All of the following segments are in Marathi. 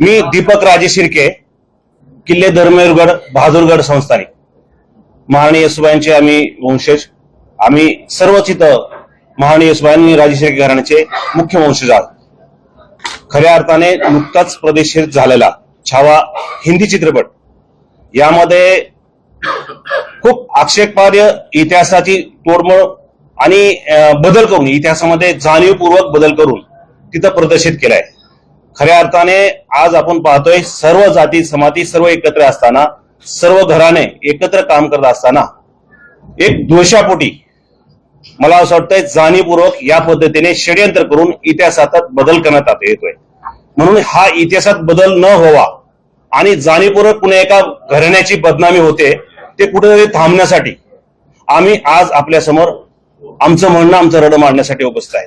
मी दीपक राजे शिर्के किल्ले धर्मेरगड बहादूरगड संस्थानिक. महाराणी येसुबाईंचे आम्ही वंशज. आम्ही सर्वच इथं महाराणी येसुबाईंनी राजे शिर्के घराण्याचे मुख्य वंशज आहोत. खऱ्या अर्थाने नुकताच प्रदेशित झालेला छावा हिंदी चित्रपट यामध्ये खूप आक्षेपार्य इतिहासाची तोडमोड आणि बदल करून इतिहासामध्ये जाणीवपूर्वक बदल करून तिथं प्रदर्शित केलाय. खऱ्या अर्थाने आज आपण पाहतोय सर्व जाती समाती सर्व एकत्र असताना सर्व घराने एकत्र काम करत असताना एक द्वेषापोटी मला असं वाटतंय जाणीवपूर्वक या पद्धतीने षडयंत्र करून इतिहासात बदल करण्यात आता येतोय. म्हणून हा इतिहासात बदल न व्हावा आणि जाणीवपूर्वक पुन्हा एका घराण्याची बदनामी होते ते कुठेतरी थांबण्यासाठी आम्ही आज आपल्यासमोर आमचं म्हणणं आमचं रडं मांडण्यासाठी उपस्थित आहे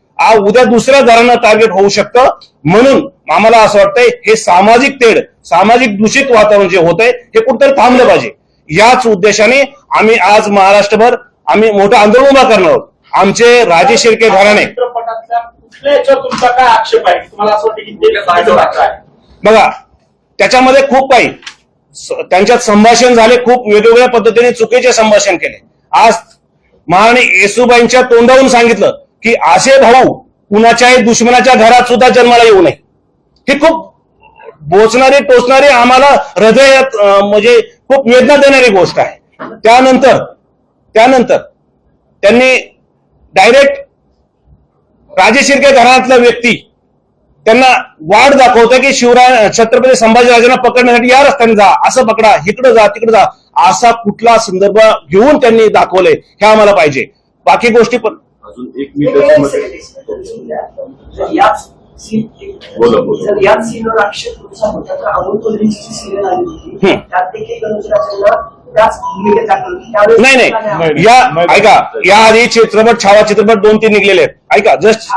आज उद्या दुसऱ्या घरांना टार्गेट होऊ शकतं. म्हणून आम्हाला असं वाटतंय हे सामाजिक तेढ सामाजिक दूषित वातावरण जे होतंय हे कुठेतरी थांबलं पाहिजे. याच उद्देशाने आम्ही आज महाराष्ट्रभर आम्ही मोठं आंदोलन उभा करणार आहोत. आमचे राजे शिर्के घराणे. आहे? आहे? बघा त्याच्यामध्ये खूप काही. त्यांच्यात संभाषण झाले खूप वेगवेगळ्या पद्धतीने चुकीचे संभाषण केले. आज महाराणी येसुबाईंच्या तोंडावरून सांगितलं की असे भाऊ कुणाच्याही दुश्मनाच्या घरात सुद्धा जन्माला येऊ नये. ही खूप बोचणारी टोचणारी आम्हाला हृदयात म्हणजे खूप वेदना देणारी गोष्ट आहे. त्यानंतर त्यानंतर त्यांनी डायरेक्ट राजे शिर्के घरातला व्यक्ती त्यांना वाट दाखवतो की शिवराय छत्रपती संभाजीराजांना पकडण्यासाठी या रस्त्याने जा असं पकडा इकडे जा तिकडे जा असा कुठला संदर्भ घेऊन त्यांनी दाखवले हे आम्हाला पाहिजे. बाकी गोष्टी पण अजून एक मी त्याच्यामध्ये याच सीनवर तुमचा होता तर अमोल कोल्हेची जी सिरियल आली होती. त्यात देखील नाही नाही. या ऐका. या आधी चित्रपट छावा चित्रपट दोन तीन निघलेले आहेत. ऐका जस्ट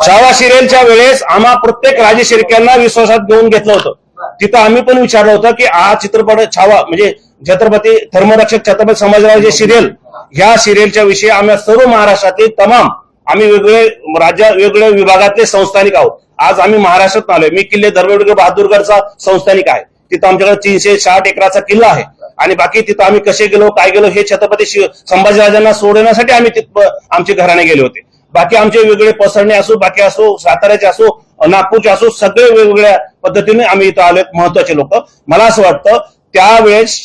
छावा सिरियलच्या वेळेस आम्हा प्रत्येक राजे शिर्क्यांना विश्वासात घेऊन घेतलं होतं. तिथं आम्ही पण विचारलं होतं की हा चित्रपट छावा म्हणजे छत्रपती धर्मरक्षक छत्रपती संभाजीराजे सिरियल ह्या सिरियलच्या विषयी आम्ही सर्व महाराष्ट्रातील तमाम आम्ही वेगवेगळे राज्या वेगवेगळ्या विभागातले संस्थानिक आहोत. आज आम्ही महाराष्ट्रात आलोय. मी किल्ले धर्मवीर बहादूरगडचा संस्थानिक आहे. तिथं आमच्याकडे तीनशे साठ एकराचा किल्ला आहे. आणि बाकी तिथं आम्ही कसे गेलो काय गेलो हे छत्रपती शिव- संभाजीराजांना सोडवण्यासाठी आम्ही तिथं आमचे घराणे गेले होते. बाकी आमचे वेगळे पसरणे असो बाकी असो साताऱ्याचे असो नागपूरचे असो सगळे वेगवेगळ्या पद्धतीने आम्ही इथं आलोय महत्त्वाचे लोक. मला असं वाटतं त्यावेळेस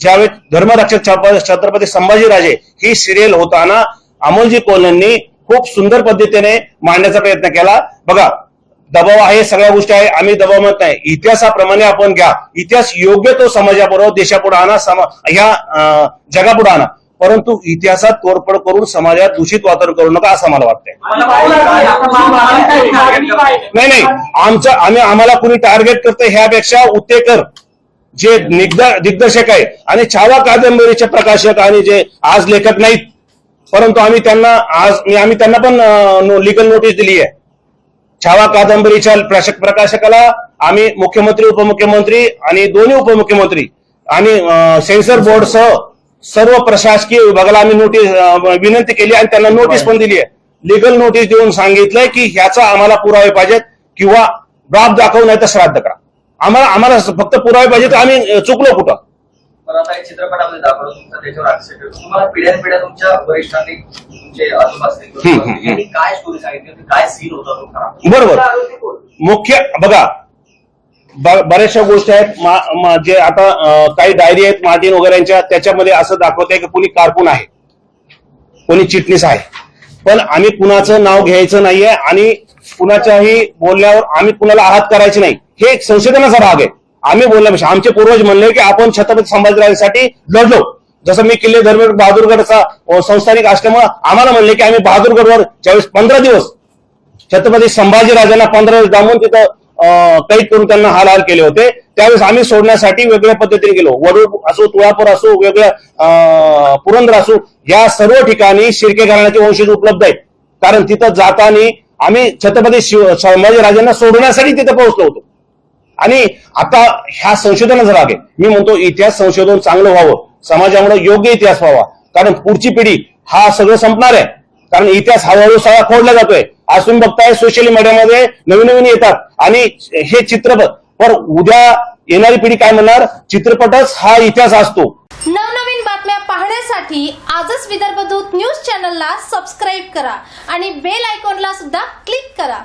ज्यावेळेस धर्मरक्षक छत्रपती संभाजीराजे ही सिरियल होताना अमोलजी कोल्हेंनी खूप सुंदर पद्धतीने मांडण्याचा प्रयत्न केला. बघा दबाव आहे सगळ्या गोष्टी आहे आम्ही दबाव म्हणत नाही. इतिहासाप्रमाणे आपण घ्या. इतिहास योग्य तो समाजाबरोबर देशापुढे आणा समा ह्या जगापुढे आणा. परंतु इतिहासात तोडफोड करून समाजात दूषित वातावरण करू नका असं मला वाटतंय. नाही नाही. आमचं आम्ही आम्हाला कुणी टार्गेट करतं ह्यापेक्षा उत्तेकर जे दिग्दर्शक आहे आणि छावा कादंबरीचे प्रकाशक आणि जे आज लेखक नाहीत. परंतु आम्ही त्यांना आज आम्ही त्यांना पण लिगल नोटीस दिली आहे. छावा कादंबरीच्या प्रकाशक प्रकाशकाला आम्ही मुख्यमंत्री उपमुख्यमंत्री आणि दोन्ही उपमुख्यमंत्री आणि सेन्सर बोर्डसह सर्व प्रशासकीय विभागाला आम्ही नोटीस विनंती केली आणि त्यांना नोटीस पण दिली आहे. लिगल नोटीस देऊन सांगितलंय की ह्याचा आम्हाला पुरावे पाहिजेत किंवा बाब दाखवून नाही तर श्राद्ध करा. आम्हाला आम्हाला फक्त पुरावे पाहिजे तर आम्ही चुकलो कुठं? पण आता एक चित्रपटामध्ये दाखवलं तुमचा त्याच्यावर आक्षेप आहे. तुम्हाला पिढ्यान पिढ्या तुमच्या वरिष्ठांनी तुमचे आजोबा असतील किंवा हम्म, हम्म, यांनी काय स्टोरी सांगितली होती? काय सीन होता तो खरा? बरोबर? मुख्य बघा ब- बऱ्याचशा गोष्टी आहेत. मा- मा- जे आता काही डायरी आहेत मार्टिन वगैरेच्या त्याच्यामध्ये असं दाखवत आहे की कुणी कारकून आहे. कोणी चिटणीस आहे. पण आम्ही कुणाचं नाव घ्यायचं नाहीये आणि कुणाच्याही बोलण्यावर आम्ही कुणाला आहात करायची नाही. हे एक संशोधनाचा भाग आहे. आम्ही बोलण्यापेक्षा म्हणजे आमचे पूर्वज म्हणले की आपण छत्रपती संभाजीराजांसाठी लढलो. जसं मी किल्ले धर्म बहादूरगडचा संस्थानिक असल्यामुळे आम्हाला म्हणले की आम्ही बहादूरगडवर ज्यावेळेस पंधरा दिवस छत्रपती संभाजीराजांना पंधरा दिवस दामून तिथं अं, कैद करून त्यांना हालहाल केले होते. त्यावेळेस आम्ही सोडण्यासाठी वेगळ्या पद्धतीने गेलो. वडूळ असो तुळापूर असो वेगळ्या अं, पुरंदर असो या सर्व ठिकाणी शिर्के घराण्याचे वंशज उपलब्ध आहेत. कारण तिथं जाताना आम्ही छत्रपती शिव संभाजीराजांना सोडवण्यासाठी तिथे पोहोचलो होतो. आणि आता ह्या संशोधनाचा राग आहे मी म्हणतो इतिहास संशोधन चांगलं व्हावं. समाजामुळे योग्य इतिहास व्हावा. कारण पुढची पिढी हा सगळं संपणार आहे. कारण इतिहास हळूहळू सगळा खोडला जातोय. आज तुम्ही बघताय सोशल मीडियामध्ये नवीन नवीन येतात. आणि हे चित्रपट पर उद्या येणारी पिढी काय म्हणणार? चित्रपटच हा इतिहास असतो. नवनवीन आजच विदर्भदूत विदर्भ दूत न्यूज चॅनलला सबस्क्राईब करा आणि बेल आयकॉनला सुद्धा क्लिक करा.